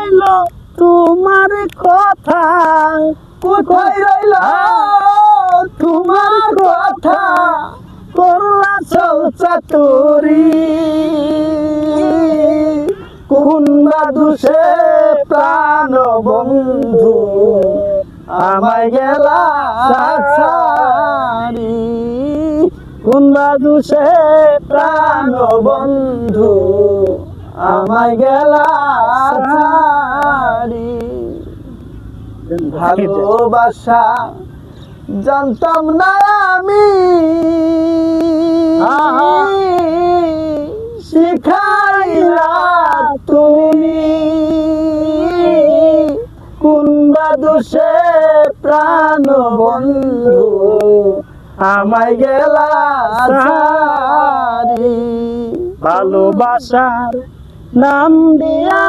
রইল তোমার কথা। কোথায় রইল? তোমার কথা। করলা চল চাতুরি কুন্ডা দুষে প্রাণ বন্ধু? আমায় গেলা সারি। দুষে প্রাণ বন্ধু? আমায় গেলা। ভালোবাসা জানতাম না আমি। শিখাইলা তুমি কুন্ডা দোষে প্রাণ বন্ধু আমায় গেলা। ভালোবাসার নাম দিয়া